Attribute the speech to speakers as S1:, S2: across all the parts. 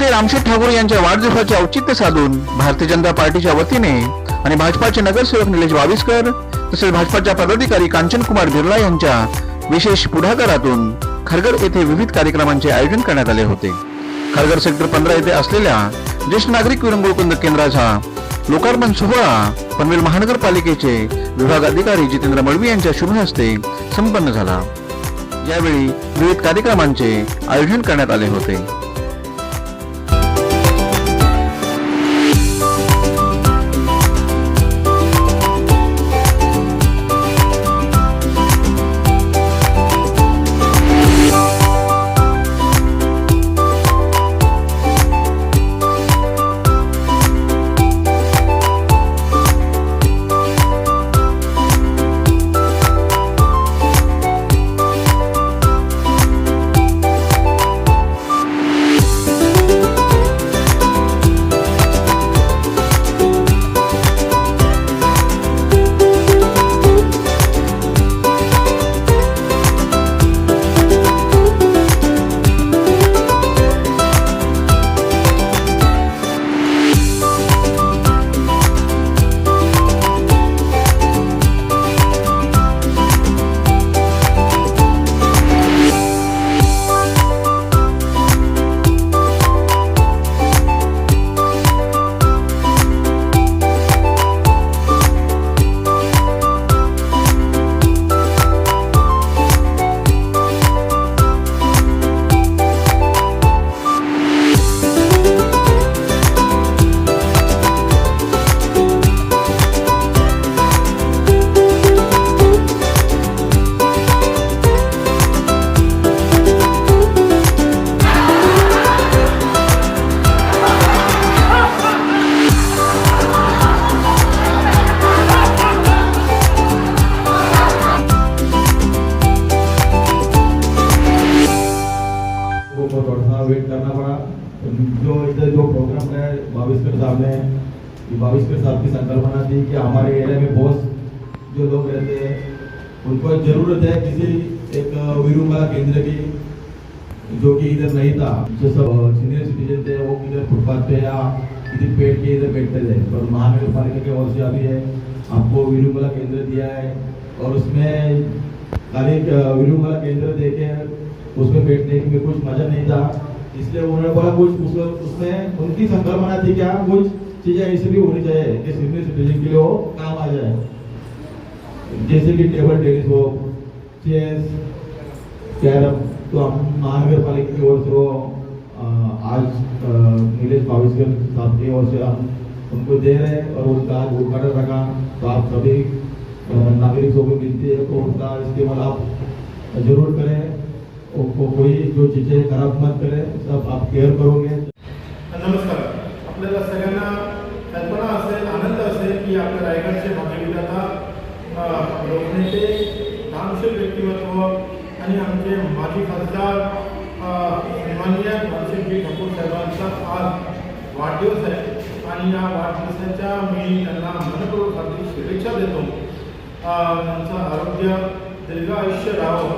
S1: नेते रामशेठ ठाकूर यांच्या वाढदिवसाचे औचित्य साधून भारतीय जनता पार्टीच्या वतीने आणि भाजपाचे नगरसेवक निलेश बाविस्कर तसेच भाजपाच्या पदाधिकारी कांचन कुमार बिर्ला यांच्या विशेष पुढाकारातून खरगर येथे विविध कार्यक्रमांचे आयोजन करण्यात आले होते. खरगर सेक्टर पंधरा येथे असलेल्या ज्येष्ठ नागरिक विरंगुळकुंद केंद्राचा लोकार्पण सोहळा पनवेल महानगरपालिकेचे विभाग अधिकारी जितेंद्र मळवी यांच्या शुभ हस्ते संपन्न झाला. यावेळी विविध कार्यक्रमांचे आयोजन करण्यात आले होते.
S2: ये भाविस्कर साहब की संकल्पना थी कि हमारे एरिया में बहुत जो लोग रहते हैं, उनको ज़रूरत है किसी एक विरुंगा केंद्र की, जो कि इधर नहीं था। जो सब सीनियर सिटीजन थे, वो इधर फुटपाथ पे या इधर पेड़ के इधर बैठते थे। और महानगर पालिका के ओर से अभी है आपको विरुंगला केंद्र दिया है। और उसमें खाली एक विरुंगला केंद्र देके उसमें बैठने में कुछ मज़ा नहीं था। इसलिए उन्होंने बोला, कुछ उसमें उनकी संकल्पना थी क्या, कुछ चीज़ें भी होनी चाहिए कि सीनियर सिटीजन के लिए वो काम आ जाए। जैसे कि टेबल टेनिस हो चेस कैरम तो हम महानगर पालिका की ओर से वो आज नीलेष भाविस्कर साहब की ओर से हम उनको दे रहे हैं और उनका आज उद्घाटन रखा। तो आप सभी नागरिकों को विनती है तो उनका इस्तेमाल आप ज़रूर करें। को, को, कोई जो चीज़ें खराब मत करें सब आप केयर करोगे।
S3: नमस्कार। आपल्याला सगळ्यांना आपल्या रायगडचे भाग्यविधाता लोकनेते दानशील व्यक्तिमत्व आणि आमचे माजी खासदार माननीय सन्माननीय रामशेठजी ठाकूर साहेबांचा आज वाढदिवस आहे. आणि या वाढदिवसाच्या मी त्यांना मनपूर्वक हार्दिक शुभेच्छा देतो. त्यांचं आरोग्य दीर्घ आयुष्य राहावं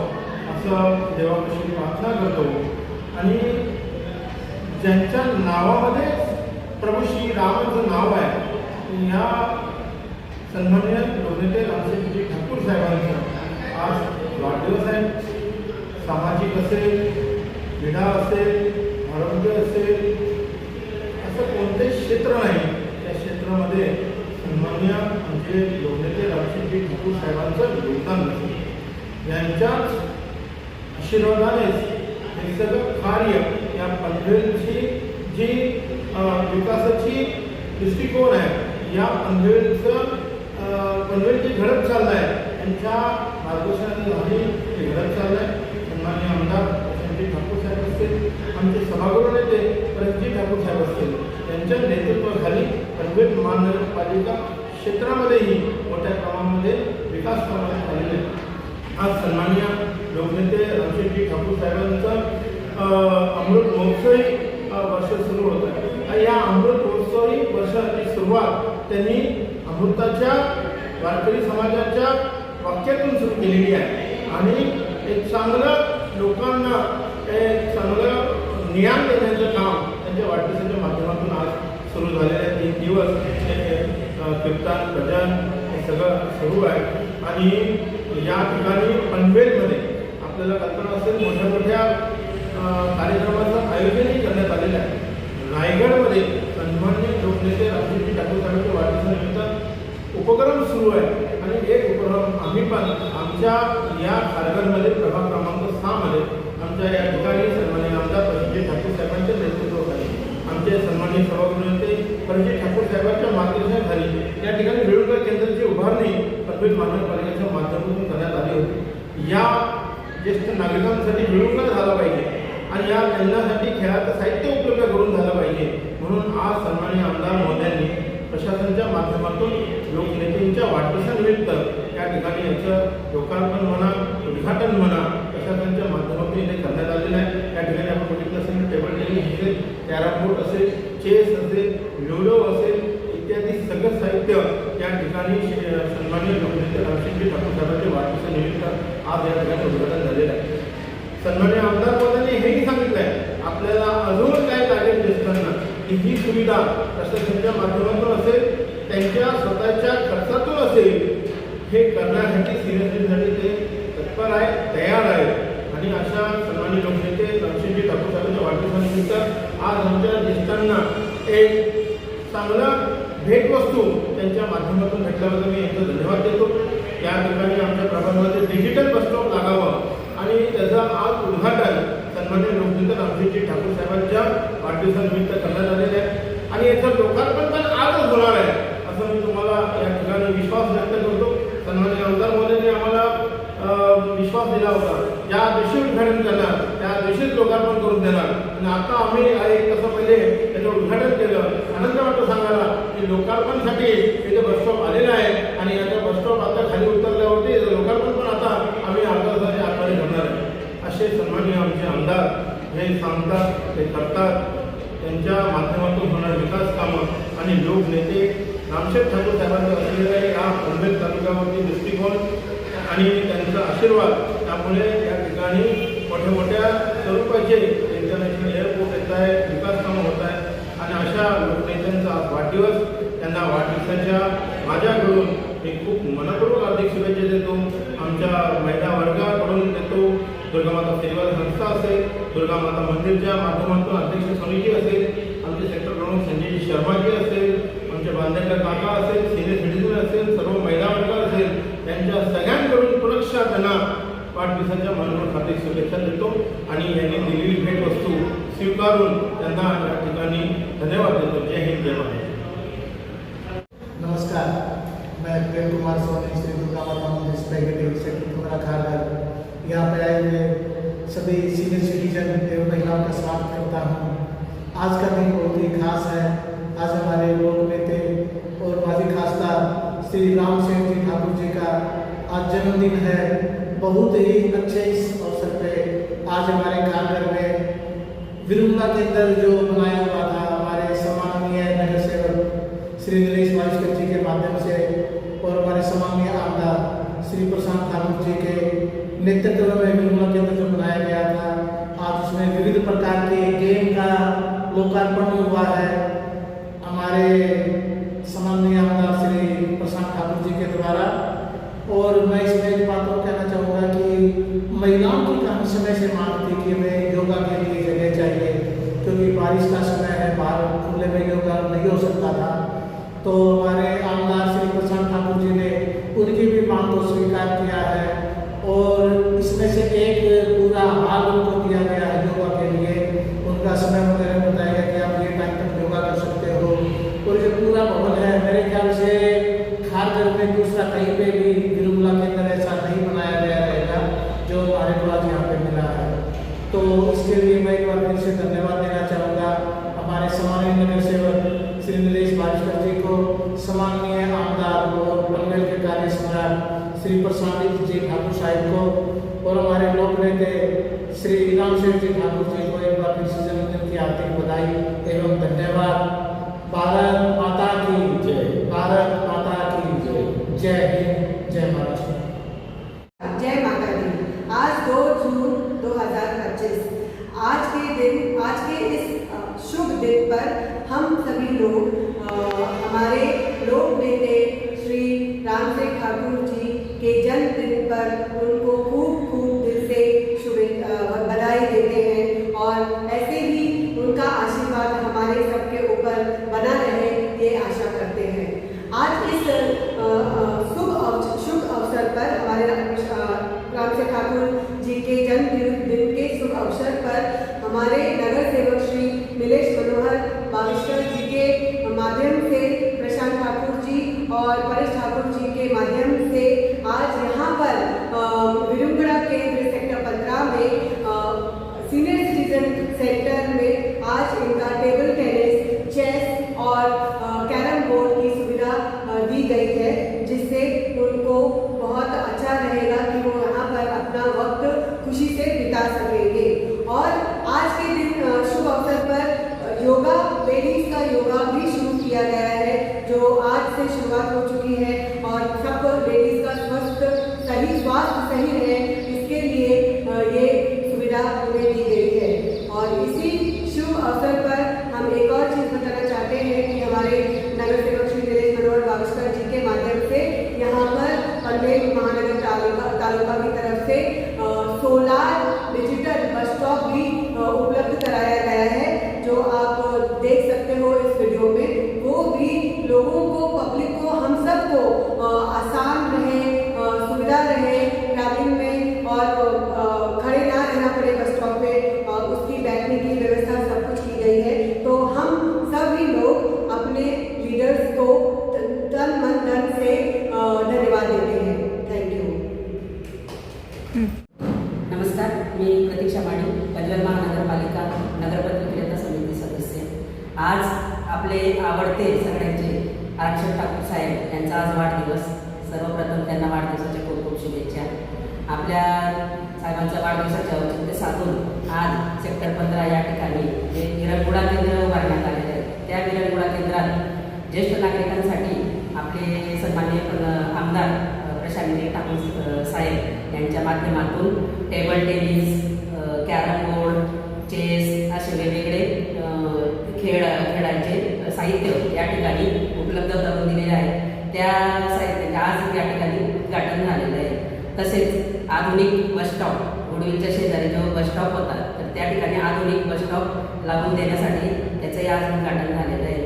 S3: असं देवापाशी प्रार्थना करतो. आणि ज्यांच्या नावामध्ये प्रभू श्री रामाचं नाव आहे या सन्मान्य लोकनेते रामसिंगजी ठाकूर साहेबांचं. आज वाढदिवस आहे. सामाजिक असेल क्रीडा असेल आरोग्य असेल असं कोणते क्षेत्र नाही. त्या क्षेत्रामध्ये सन्मान्य आमचे लोकनेते रामसिंगजी ठाकूर साहेबांचं योगदान नसेल यांच्याच आशीर्वादानेच हे सगळं कार्य या पनवेलची जी विकासाची दृष्टिकोन आहे या पनवेलचं पनवेल जे घडत चाललं आहे त्यांच्या मार्गदर्शनाखाली ते घडत चाललं आहे सन्मान्य आमदार संजय ठाकूर साहेब असतील आमचे सभागृह नेते रणजित ठाकूर साहेब असतील त्यांच्या नेतृत्वाखाली पनवेल महानगरपालिका क्षेत्रामध्येही मोठ्या प्रमाणामध्ये विकास करण्यात आलेले आज सन्मान्य लोकनेते रणजितजी ठाकूर साहेबांचं अमृत महोत्सवी वर्ष सुरू होत आहे. या अमृत महोत्सवी वर्षाची सुरुवात त्यांनी अमृताच्या वारकरी समाजाच्या वाक्यातून सुरू केलेली आहे. आणि एक चांगलं लोकांना एक चांगलं ज्ञान देण्याचं काम त्यांच्या वाढदिवसाच्या माध्यमातून आज सुरू झालेले तीन दिवस हे, कीर्तन भजन हे सगळं सुरू आहे. आणि या ठिकाणी पनवेलमध्ये आपल्याला कल्पना असेल मोठ्या मोठ्या कार्यक्रमाचं आयोजनही करण्यात आलेलं आहे. रायगडमध्ये सन्मान्य लोकनेते रामजी ठाकूर साहेबांच्या वाढदिवसानिमित्त उपक्रम सुरू आहे. आणि एक उपक्रम आम्ही पण आमच्या या खारघरमध्ये प्रभाग क्रमांक सहामध्ये आमच्या या ठिकाणी सन्मान्य आमदार प्रसिद्धी ठाकूर साहेबांच्या नेतृत्वाखाली आमचे सन्मानित सभागृह नेते प्रसिद्धी ठाकूर साहेबांच्या मार्गदर्शनाखाली या ठिकाणी वेळुकर केंद्राची उभारणी पनवेल महानगरपालिकेच्या माध्यमातून करण्यात आली होती. या ज्येष्ठ नागरिकांसाठी वेळुकर झाला पाहिजे आणि या त्यांच्यासाठी खेळाचं साहित्य उपलब्ध करून झालं पाहिजे. म्हणून आज सन्मान्य आमदार महोदयांनी प्रशासनाच्या माध्यमातून लोकनेत्यांच्या वाढदिवसानिमित्त त्या ठिकाणी याचं लोकार्पण म्हणा उद्घाटन म्हणा प्रशासनाच्या माध्यमातून इथे करण्यात आलेलं आहे. त्या ठिकाणी आपण बघितलं असेल टेबल टेनिस असेल कॅरमबोर्ड असेल चेस असेल लुडो असेल इत्यादी सगळं साहित्य या ठिकाणी सन्मान्य लोकनेते रामसिंगजी ठाकूर साहेबांच्या वाढदिवसानिमित्त आज या ठिकाणी उद्घाटन झालेलं आहे. सन्मान्य आमदार पदाने हेही सांगितलंय आपल्याला अजून काय लागेल ज्येष्ठांना की ही सुविधा प्रशासनाच्या माध्यमातून असेल त्यांच्या स्वतःच्या खर्चातून असेल हे करण्यासाठी सिनियरिटीसाठी ते तत्पर आहे तयार आहे. आणि अशा सन्मान्य लोकनेते लक्षजी ठाकूर साहेबांच्या वाढदिवसानिमित्त आज आमच्या ज्येष्ठांना एक चांगला भेटवस्तू त्यांच्या माध्यमातून भेटल्याबद्दल मी यांचा धन्यवाद देतो. या ठिकाणी आमच्या प्रभागामध्ये डिजिटल बसस्टॉप लागावं आणि त्याचं आज उद्घाटन सन्मान्य लोकनेते रामजीजी ठाकूर साहेबांच्या वाढदिवसानिमित्त करण्यात आलेलं आहे. आणि याचं लोकार्पण पण आजच होणार आहे असं मी तुम्हाला या ठिकाणी विश्वास व्यक्त करतो सन्मान्य आमदार मोदींनी आम्हाला अं, विश्वास दिला होता. ज्या दिवशी उद्घाटन करणार त्या दिवशीच लोकार्पण करून देणार. आणि आता आम्ही एक कसं पहिले त्याचं उद्घाटन केलं. आनंद वाटतं सांगायला की लोकार्पणसाठी इथे बसस्टॉप आलेला आहे. आणि याचा बसस्टॉप आता खाली उतरल्यावरती लोकार्पण पण आता आम्ही अर्धा तासाच्या आतमध्ये करणार आहे. असे सन्मान्य आमचे आमदार हे सांगतात ते करतात. त्यांच्या माध्यमातून होणारे विकास कामं. आणि लोकनेते रामशेठ ठाकूर साहेबांचं असलेला या पनवेल तालुक्यावरती दृष्टिकोन. आणि त्यांचा आशीर्वाद त्यामुळे या ठिकाणी मोठ्या मोठ्या स्वरूपाचे इंटरनॅशनल एअरपोर्ट येत आहे विकास कामं होत आहे आणि अशा लोकनेत्यांचा वाढदिवस त्यांना वाढदिवसाच्या माझ्याकडून मी खूप मनपूर्वक हार्दिक शुभेच्छा देतो. आमच्या महिला वर्गाकडून देतो. दुर्गामाता सेवा संस्था असेल दुर्गामाता मंदिरच्या माध्यमातून अध्यक्ष समिती असेल आमचे सेक्टर प्रमुख संजय शर्माजी असेल आमचे बांदेकर काका असेल सिनियर सिटीजन असेल सर्व महिला
S4: नमस्कार. मैं प्रेम कुमार सोनी श्री दुर्गा माता मंदिर यहाँ पे आए हुए सभी सीनियर सिटीजन एवं महिलाओं का स्वागत करता हूँ। आज का दिन बहुत ही खास है। आज हमारे लोक नेते और माजी खासदार श्री राम सिंह आज जन्मदिन है। बहुत ही अच्छे इस अवसर पे आज हमारे खारघर में विरुंगा के अंदर जो बनाया हुआ था, हमारे सम्माननीय नगर सेवक श्री नीलेश वाजपेयी जी के माध्यम से और हमारे सम्माननीय आमदार श्री प्रशांत ठाकुर जी के नेतृत्व में विरुंगा के अंदर जो बनाया गया था, आज उसमें विविध प्रकार के गेम का लोकार्पण हुआ है। हमारे सम्माननीय आमदार श्री प्रशांत ठाकुर जी के द्वारा और मैं इसमें एक बात और कहना चाहूँगा कि महिलाओं की काफ़ी समय से मांग थी कि हमें योगा के लिए जगह चाहिए क्योंकि बारिश का समय है बाहर खुले में योगा नहीं हो सकता था तो हमारे आमदार श्री प्रशांत ठाकुर जी ने उनकी भी मांग को स्वीकार किया है और इसमें से एक पूरा हाल उनको दिया गया है योगा के लिए। उनका समय जन्मदिन की हार्दिक बधाई एवं धन्यवाद भारत माता की
S3: जय।
S4: भारत माता की जय हिंद जय महाराष्ट्र
S5: जय माता दी आज 2 जून 2025 आज के दिन आज के इस अ, शुभ दिन पर हम सभी लोग अ, हमारे लोक नेते श्री राम सिंह ठाकुर जी के जन्मदिन पर उनको खूब खूब दिल से शुभे अ, बधाई देते हैं और ऐसे ही उनका आशीर्वाद हमारे सबके ऊपर बना रहे ये आशा करते हैं आज इस अ, अ, शुभ अवस- शुभ अवसर पर हमारे अ, राम सिंह ठाकुर जी के जन्मदिन दिन के शुभ अवसर पर हमारे नगर सेवक श्री नीलेश मनोहर बाविस्कर जी के माध्यम से प्रशांत ठाकुर जी और परेश ठाकुर जी के माध्यम से आज यहाँ पर अ, विरुंगड़ा केंद्र सेक्टर पंद्रह में अ, सीनियर सिटीजन सेंटर में आज इनका टेबल टेनिस चेस और अ, कैरम बोर्ड की सुविधा अ, दी गई है जिससे उनको बहुत अच्छा रहेगा कि वो यहाँ पर अपना वक्त खुशी से बिता सकेंगे और आज के दिन अ, शुभ अवसर पर अ, योगा लेडीज का योगा भी शुरू किया गया है जो आज से शुरुआत हो चुकी है। मी
S6: प्रतीक्षा माडी पनवेल महानगरपालिका नगरपत विक्रेता समिती सदस्य. आज आपले आवडते सगळ्यांचे आरक्षण ठाकूर साहेब यांचा आज वाढदिवस. सर्वप्रथम त्यांना वाढदिवसाच्या खूप खूप शुभेच्छा. आपल्या साहेबांच्या वाढदिवसाच्या औचित्य साधून आज सेक्टर पंधरा या ठिकाणी जे विरंगुळा केंद्र उभारण्यात आलेले आहे त्या विरंगुळा केंद्रात ज्येष्ठ नागरिकांसाठी आपले सन्माननीय आमदार प्रशांत प्रशांतजी ठाकूर साहेब यांच्या माध्यमातून table tennis carrom board chess असे वेगवेगळे खेळ खेळांचे साहित्य या ठिकाणी उपलब्ध करून दिलेले आहे. त्या साहित्याचे आज या ठिकाणी उद्घाटन झालेलं आहे. तसेच आधुनिक बस स्टॉप गुडविलच्या शेजारी जो बस स्टॉप होता तर त्या ठिकाणी आधुनिक बस स्टॉप लागून देण्यासाठी त्याचंही आज उद्घाटन झालेलं आहे.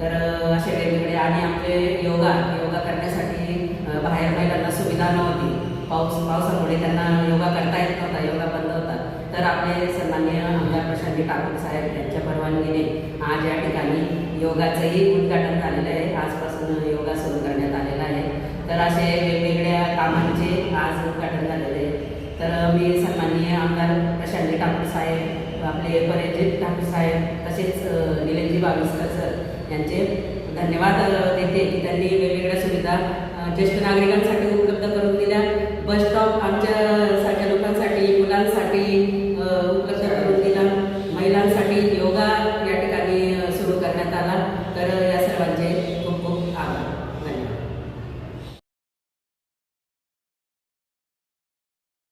S6: तर असे वेगवेगळे आणि आमचे योगा योगा करण्यासाठी बाहेर महिलांना सुविधा नव्हती. पाऊस पावसामुळे त्यांना योगा करता येत नव्हता योगा बंद होता. तर आपले सन्मान्य आमदार प्रशांत ठाकूर साहेब यांच्या परवानगीने आज या ठिकाणी योगाचंही उद्घाटन झालेलं आहे. आजपासून योगा सुरू करण्यात आलेला आहे. तर असे वेगवेगळ्या कामांचे आज उद्घाटन झालेले आहे. तर मी सन्माननीय आमदार प्रशांत ठाकूर साहेब आपले परिजित ठाकूर साहेब तसेच निलंजी बावीसकर सर यांचे धन्यवाद देते की त्यांनी वेगवेगळ्या सुविधा ज्येष्ठ नागरिकांसाठी उपलब्ध करून दिल्या. बस स्टॉप आमच्या सारख्या लोकांसाठी मुलांसाठी